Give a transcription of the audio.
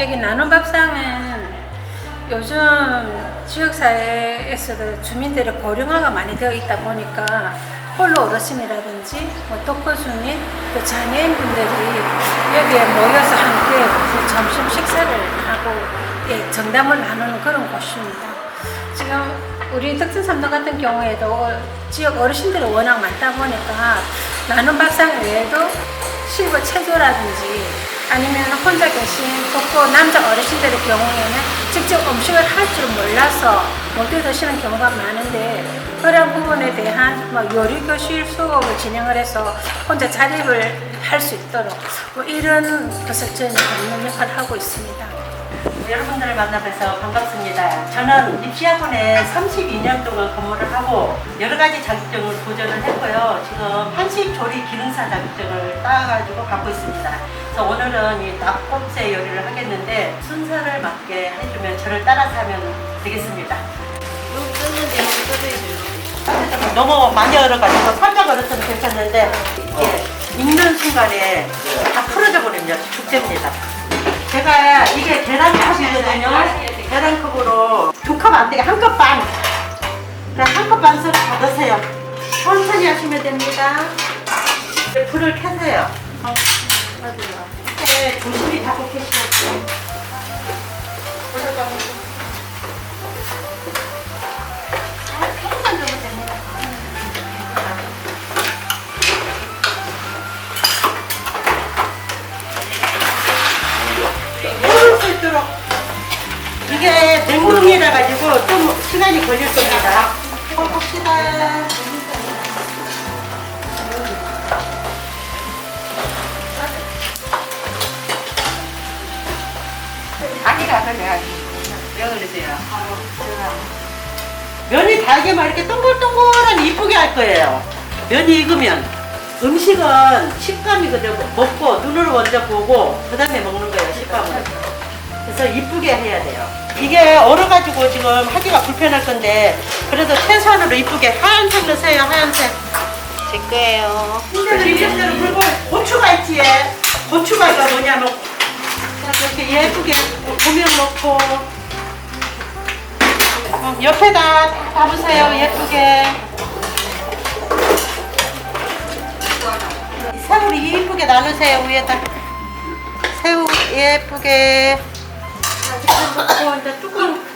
여기 나눔 밥상은 요즘 지역사회에서도 주민들의 고령화가 많이 되어 있다 보니까 홀로 어르신이라든지 뭐 독거 주민 또 장애인분들이 여기에 모여서 함께 그 점심 식사를 하고 예, 정담을 나누는 그런 곳입니다. 지금 우리 덕진 삼동 같은 경우에도 지역 어르신들이 워낙 많다 보니까 나눔 밥상 외에도 실버 체조라든지 아니면 혼자 계신 독거 남자 어르신들의 경우에는 직접 음식을 할 줄 몰라서 못해 드시는 경우가 많은데 그런 부분에 대한 뭐 요리 교실 수업을 진행을 해서 혼자 자립을 할 수 있도록 뭐 이런 것을 저희는 돕는 역할을 하고 있습니다. 여러분들을 만나뵈서 반갑습니다. 저는 입시학원에 32년 동안 근무를 하고 여러 가지 자격증을 도전을 했고요. 지금 한식 조리 기능사 자격증을 따가지고 갖고 있습니다. 그래서 오늘은 이 낙곱새 요리를 하겠는데 순서를 맞게 해주면 저를 따라서 하면 되겠습니다. 너무 많이 얼어가지고 살짝 얼었으면 괜찮는데 이게 익는 순간에 다 풀어져 버립니다. 죽됩니다. 제가 이게 컵이거든요. 계란컵으로 두 컵 안 되게 한 컵 반. 한컵 반씩 받으세요. 천천히 하시면 됩니다. 불을 켜세요. 어, 네, 조심히 닫고 켜시면 불을 켜 수 있도록 이게 냉동이라 가지고 좀 시간이 걸릴 겁니다. 봅시다. 아기가 그래 왜 그러세요? 면이 달게만 이렇게 동글동글한 이쁘게 할 거예요. 면이 익으면 음식은 식감이거든요. 먹고 눈으로 먼저 보고 그 다음에 먹는 거예요. 식감은. 그래서 이쁘게 해야 돼요. 이게 얼어가지고 지금 하기가 불편할 건데 그래도 최소한으로 이쁘게 하얀색 넣으세요. 하얀색. 제 거예요 근데 이름대로 물고 고추가 있지 얘. 고추가 이거 뭐냐면 이렇게 예쁘게 고명 넣고 어, 옆에다 다 담으세요 예쁘게 새우를 예쁘게 나누세요 위에다 새우 예쁘게 넣고 이제 뚜껑